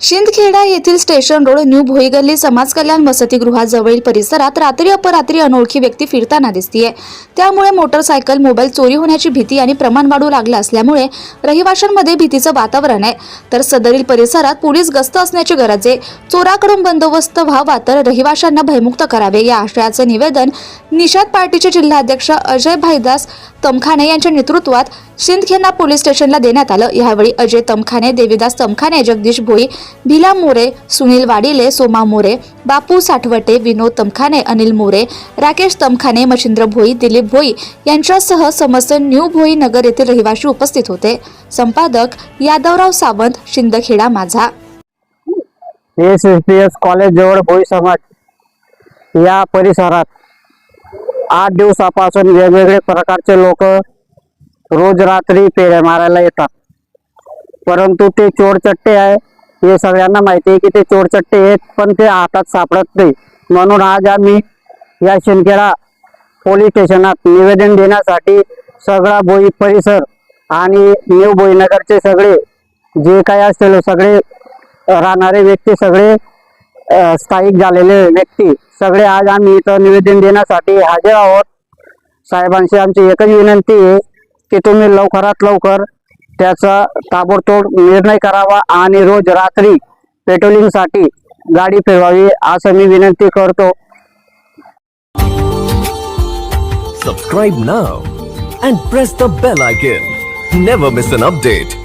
शिंदखेडा येथील station road new भोईगल्ली समाज कल्याण वसतिगृहाजवळील परिसरात रात्री अपरात्री अनोळखी व्यक्ती फिरताना दिसतीये. त्यामुळे मोटरसायकल मोबाईल चोरी होण्याची भीती आणि प्रमाण वाढू लागलं असल्यामुळे रहिवाशांमध्ये भीतीचं वातावरण आहे. तर सदरील परिसरात पोलीस गस्त असण्याची गरज आहे. चोराकडून बंदोबस्त व्हावा तर रहिवाशांना भयमुक्त करावे. या आशयाचं निवेदन निषाद पार्टीचे जिल्हाध्यक्ष अजय भाईदास तमखाने यांच्या नेतृत्वात शिंदखेडा पोलीस स्टेशनला देण्यात आलं. यावेळी अजय तमखाने देवीदास तमखाने जगदीश भोई भिला मोरे सुनील वाडिले सोमा मोरे बापू साठवटे विनोद तमखाने अनिल मोरे राकेश तमखाने मच्छिंद्र भोई दिलीप भोई यांच्यासह समस्त न्यू भोई नगर येथील रहिवाशी उपस्थित होते. संपादक यादवराव सावंत शिंदखेडा माझा. S S P S college जवळ भोई समाज या परिसरात आठ दिवसापासून वेगवेगळे प्रकारचे लोक रोज रात्री फेऱ्या मारायला येतात. परंतु ते चोरचट्टे आहे. हे सगळ्यांना माहिती आहे की ते चोरचट्टे आहेत पण ते हातात सापडत नाही. म्हणून आज आम्ही या शिंदखेडा पोलीस स्टेशनात निवेदन देण्यासाठी सगळा बोई परिसर आणि न्यू भोईनगरचे सगळे जे काही असतील सगळे राहणारे व्यक्ती सगळे स्थायिक झालेले व्यक्ती सगळे आज आम्ही इथं निवेदन देण्यासाठी हजर आहोत. साहेबांशी आमची एकच विनंती आहे की तुम्ही लवकरात लवकर त्याचा ताबडतोब निर्णय करावा आणि रोज रात्री पेट्रोलिंगसाठी गाडी फिरवावी असं मी विनंती करतो. Subscribe now and press the bell icon never miss an update